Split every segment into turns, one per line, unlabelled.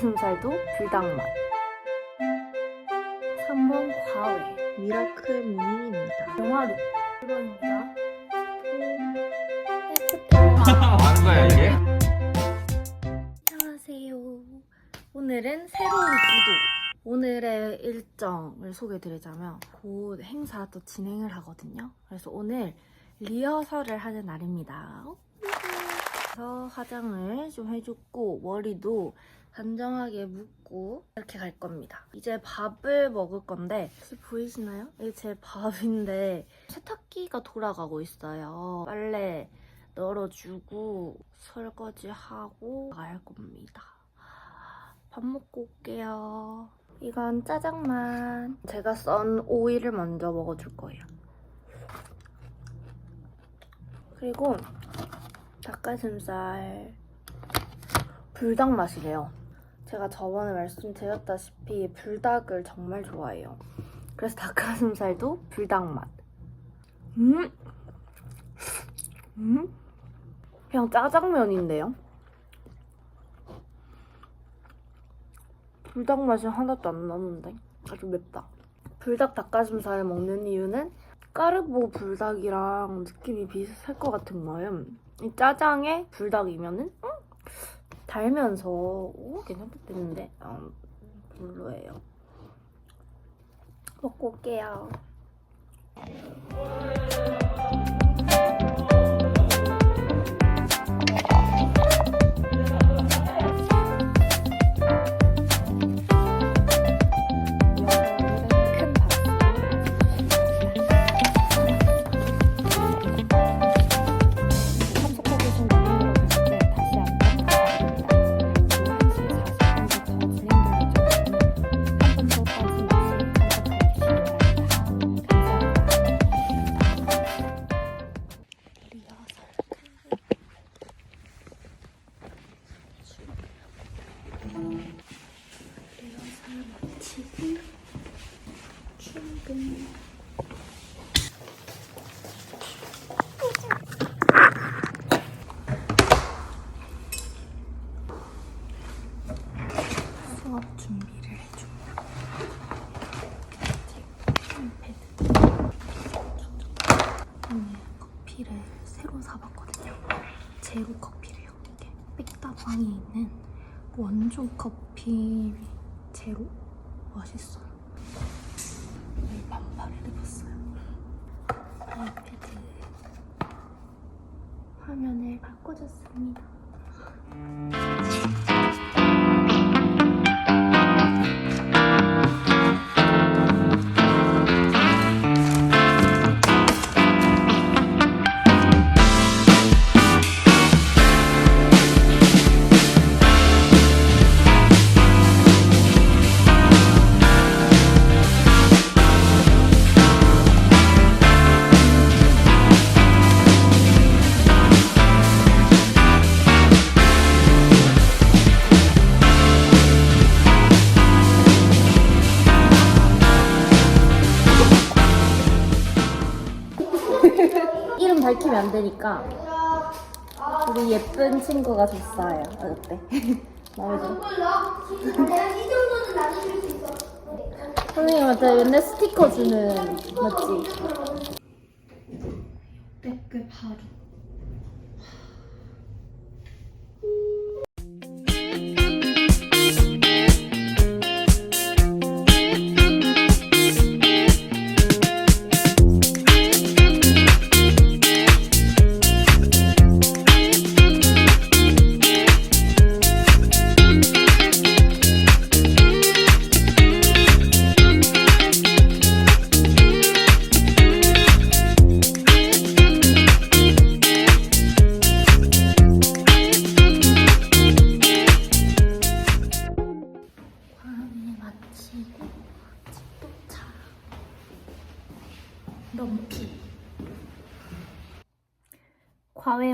닭가슴살도 불닭맛 3번 과외
미라클 모닝입니다.
영화로 1번입니다
하는 거야 이게?
안녕하세요 오늘은 새로운 구도 오늘의 일정을 소개해드리자면 곧 행사 또 진행을 하거든요 그래서 오늘 리허설을 하는 날입니다 그래서 화장을 좀 해줬고 머리도 단정하게 묶고 이렇게 갈 겁니다. 이제 밥을 먹을 건데 혹시 보이시나요? 이게 제 밥인데 세탁기가 돌아가고 있어요. 빨래 널어주고 설거지하고 갈 겁니다. 밥 먹고 올게요. 이건 짜장면. 제가 썬 오이를 먼저 먹어줄 거예요. 그리고 닭가슴살 불닭 맛이래요. 제가 저번에 말씀드렸다시피 불닭을 정말 좋아해요. 그래서 닭가슴살도 불닭 맛. 음, 음, 그냥 짜장면인데요. 불닭 맛이 하나도 안 나는데 아주 맵다. 불닭 닭가슴살 먹는 이유는 까르보 불닭이랑 느낌이 비슷할 것 같은 거예요. 이 짜장에 불닭이면은? 음, 달면서. 오, 괜찮겠는데. 음, 별로예요. 먹고 올게요. 오늘 커피를 새로 사봤거든요. 제로 커피래요. 이게 빽다방에 있는 원조 커피 제로 맛있어요. 오늘 반팔을 입었어요. 아이패드 화면을 바꿔줬습니다. 되니까 우리 예쁜 친구가 줬어요. 어때? 마음에 들어? 선생님한테 맨날 스티커 주는 맞지? 댓글 바로.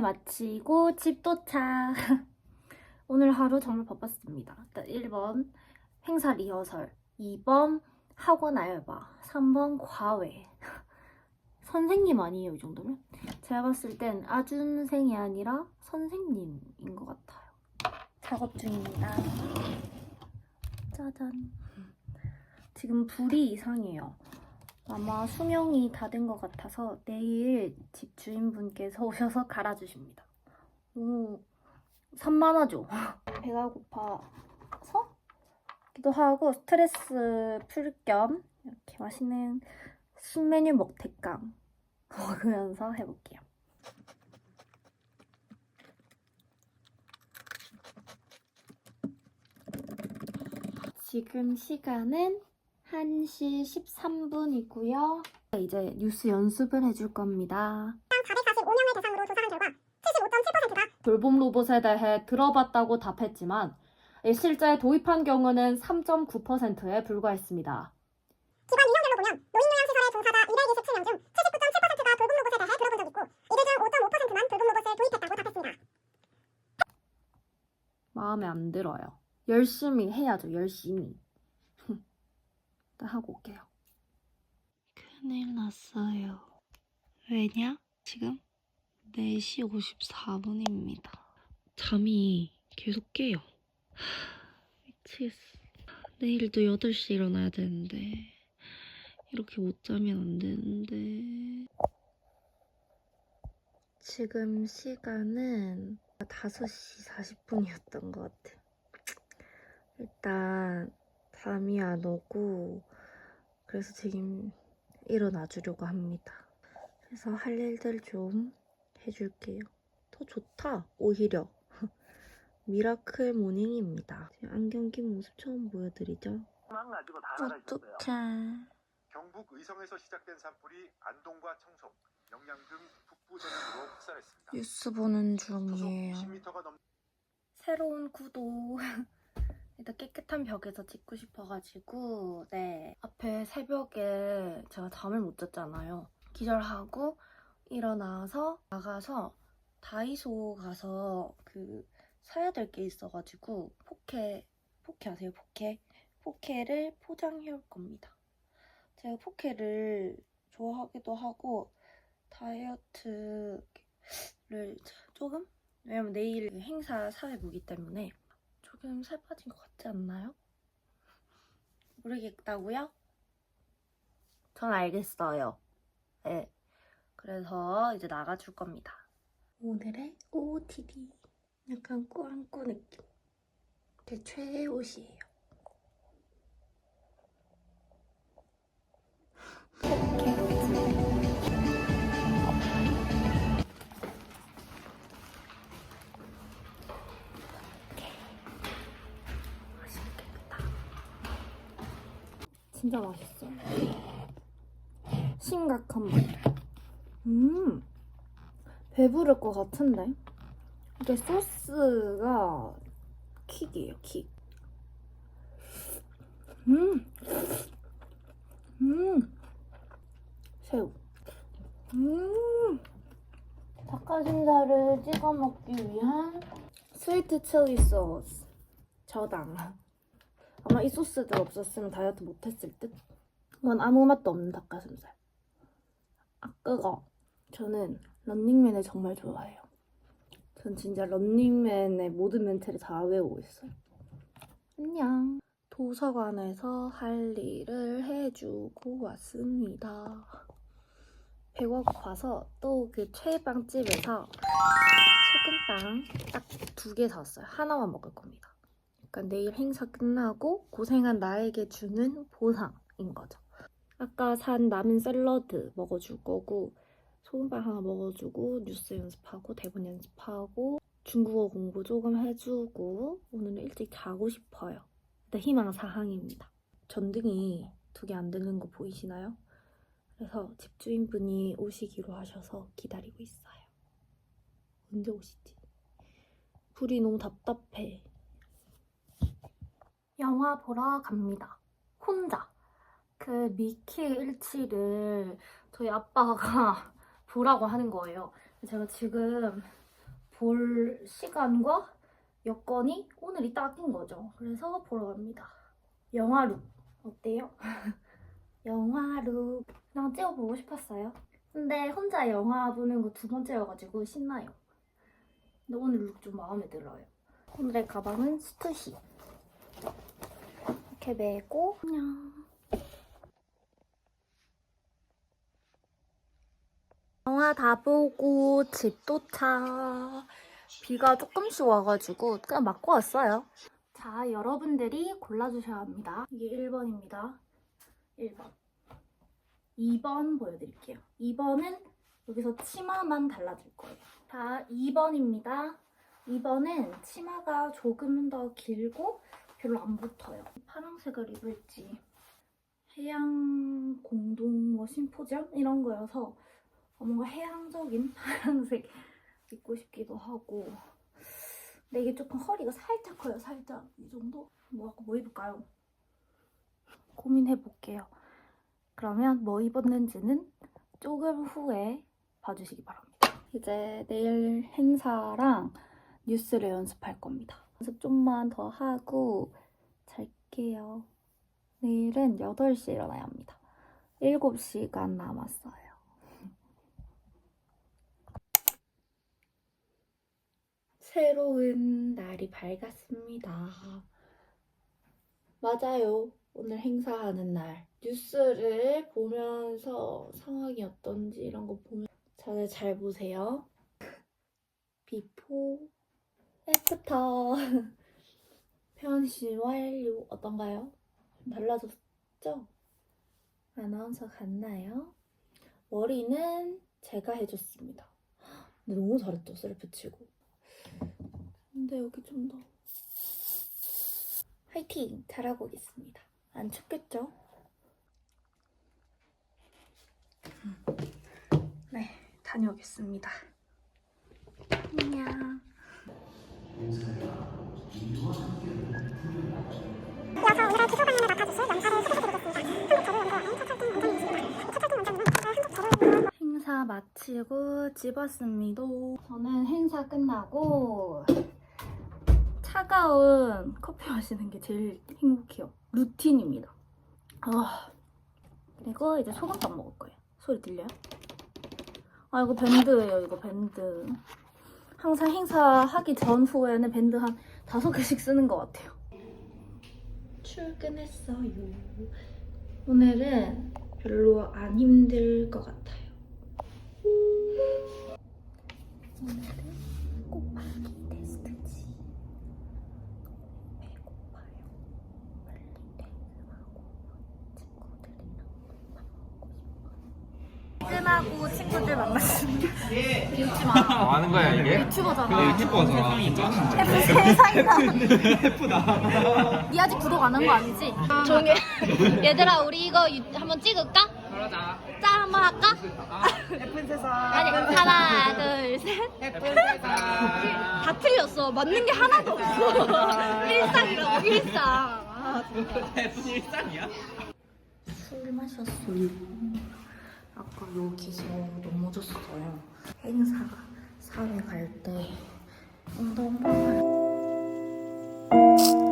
마치고 집 도착. 오늘 하루 정말 바빴습니다. 일단 1번 행사 리허설, 2번 학원 알바, 3번 과외. 선생님 아니에요, 이 정도면? 제가 봤을 땐 아준생이 아니라 선생님인 것 같아요. 작업 중입니다. 짜잔. 지금 불이 이상해요. 아마 수명이 다 된 것 같아서 내일 집 주인분께서 오셔서 갈아주십니다. 너무 산만하죠? 배가 고파서 기도 하고 스트레스 풀 겸 이렇게 맛있는 신메뉴 먹태깡 먹으면서 해볼게요. 지금 시간은 1시 13분이고요. 이제 뉴스 연습을 해줄 겁니다.
445명을 대상으로 조사한 결과 75.7%가
돌봄 로봇에 대해 들어봤다고 답했지만 실제 도입한 경우는 3.9%에 불과했습니다.
기관 유형별로 보면 노인요양시설의 종사자 227명 중 79.7%가 돌봄 로봇에 대해 들어본 적 있고 이들 중 5.5%만 돌봄 로봇을 도입했다고 답했습니다.
마음에 안 들어요. 열심히 해야죠, 열심히. 일단 하고 올게요. 큰일 났어요. 왜냐? 지금 4시 54분입니다. 잠이 계속 깨요. 미치겠어. 내일도 8시 일어나야 되는데, 이렇게 못 자면 안 되는데. 지금 시간은 5시 40분이었던 것 같아. 일단 잠이 안 오고 그래서 지금 일어나 주려고 합니다. 그래서 할 일들 좀 해줄게요. 더 좋다, 오히려. 미라클 모닝입니다. 지금 안경 낀 모습 처음 보여드리죠?
가지고 다 나가 있었어요.
어떡해.
경북 의성에서 시작된 산불이 안동과 청송, 영양 등 북부 전역으로 확산했습니다.
뉴스 보는
소속
중이에요.
20m가 넘는
새로운 구도. 일단 깨끗한 벽에서 찍고 싶어가지고 네 앞에 새벽에 제가 잠을 못 잤잖아요. 기절하고 일어나서 나가서 다이소 가서 그 사야 될 게 있어가지고 포케 포케 아세요 포케 포케를 포장해 올 겁니다. 제가 포케를 좋아하기도 하고 다이어트를 조금 왜냐면 내일 행사 사회 보기 때문에 조금 살 빠진 것 같지 않나요? 모르겠다고요? 전 알겠어요. 네. 그래서 이제 나가줄 겁니다. 오늘의 OOTD. 약간 꾸안꾸 느낌. 제 최애 옷이에요. 맛있겠 진짜 맛있어. 심각한 맛. 음, 배부를 것 같은데? 이게 소스가 킥이에요, 킥. 음, 음, 새우. 음, 닭가슴살을 찍어 먹기 위한 스위트 칠리 소스. 저당. 아마 이 소스들 없었으면 다이어트 못했을 듯. 이건 아무 맛도 없는 닭가슴살. 아 뜨거. 저는 런닝맨을 정말 좋아해요. 전 진짜 런닝맨의 모든 멘트를 다 외우고 있어요. 안녕. 도서관에서 할 일을 해주고 왔습니다. 배가 고파서 또 그 최애빵집에서 소금빵 딱 두 개 샀어요. 하나만 먹을 겁니다. 그러니까 내일 행사 끝나고 고생한 나에게 주는 보상인 거죠. 아까 산 남은 샐러드 먹어줄 거고 소금빵 하나 먹어주고 뉴스 연습하고 대본 연습하고 중국어 공부 조금 해주고 오늘은 일찍 자고 싶어요. 일단 희망 사항입니다. 전등이 두 개 안 되는 거 보이시나요? 그래서 집주인분이 오시기로 하셔서 기다리고 있어요. 언제 오시지? 불이 너무 답답해. 영화 보러 갑니다. 혼자. 그 미키 17을 저희 아빠가 보라고 하는 거예요. 제가 지금 볼 시간과 여건이 오늘이 딱인 거죠. 그래서 보러 갑니다. 영화룩 어때요? 영화룩 그냥 찍어보고 싶었어요. 근데 혼자 영화 보는 거 두 번째여가지고 신나요. 근데 오늘 룩 좀 마음에 들어요. 오늘의 가방은 스투시. 이렇게 메고 안녕. 영화 다 보고 집 도착. 비가 조금씩 와가지고 그냥 맞고 왔어요. 자, 여러분들이 골라주셔야 합니다. 이게 1번입니다. 1번. 2번 보여드릴게요. 2번은 여기서 치마만 달라질 거예요. 자, 2번입니다. 2번은 치마가 조금 더 길고 별로 안 붙어요. 파란색을 입을지 해양 공동 뭐 심포지엄 이런 거여서 뭔가 해양적인 파란색 입고 싶기도 하고 근데 이게 조금 허리가 살짝 커요 살짝 이 정도? 뭐, 뭐 입을까요? 고민해 볼게요 그러면 뭐 입었는지는 조금 후에 봐주시기 바랍니다 이제 내일 행사랑 뉴스를 연습할 겁니다 연습 좀만 더 하고 잘게요 내일은 8시에 일어나야 합니다 7시간 남았어요 새로운 날이 밝았습니다. 맞아요. 오늘 행사하는 날. 뉴스를 보면서 상황이 어떤지 이런 거 보면 다들 잘 보세요. 비포, 애프터. 편시 완료 어떤가요? 좀 달라졌죠? 아나운서 같나요? 머리는 제가 해줬습니다. 근데 너무 잘했죠, 셀프 치고. 근데 여기 좀 더. 화이팅! 잘하고 오겠습니다. 안 춥겠죠? 네, 다녀오겠습니다. 안녕. 행사 마치고 집 왔습니다. 저는 행사 끝나고 차가운 커피 마시는 게 제일 행복해요. 루틴입니다. 아, 그리고 이제 소금빵 먹을 거예요. 소리 들려요? 아 이거 밴드예요. 이거 밴드. 항상 행사하기 전후에는 밴드 한 다섯 개씩 쓰는 것 같아요. 출근했어요. 오늘은 별로 안 힘들 것 같아요. 마.
뭐 하는 거야 이게?
유튜버잖아.
유튜버잖아.
F 세상이다. 예쁘다. 니 아직 구독 안 한 거 아니지?
조용히 해. 얘들아 우리 이거 유- 한번 찍을까?
그러자.
짠 한번 할까?
예쁜 세상.
아니 하나 둘 셋
예쁜 세상.
다 틀렸어 맞는 게 하나도 없어 일상이라고 일상 아,
예쁜 일상이야?
술 마셨어요. 아까 여기서 넘어졌어요. 행사 사회 갈 때 운동방
네,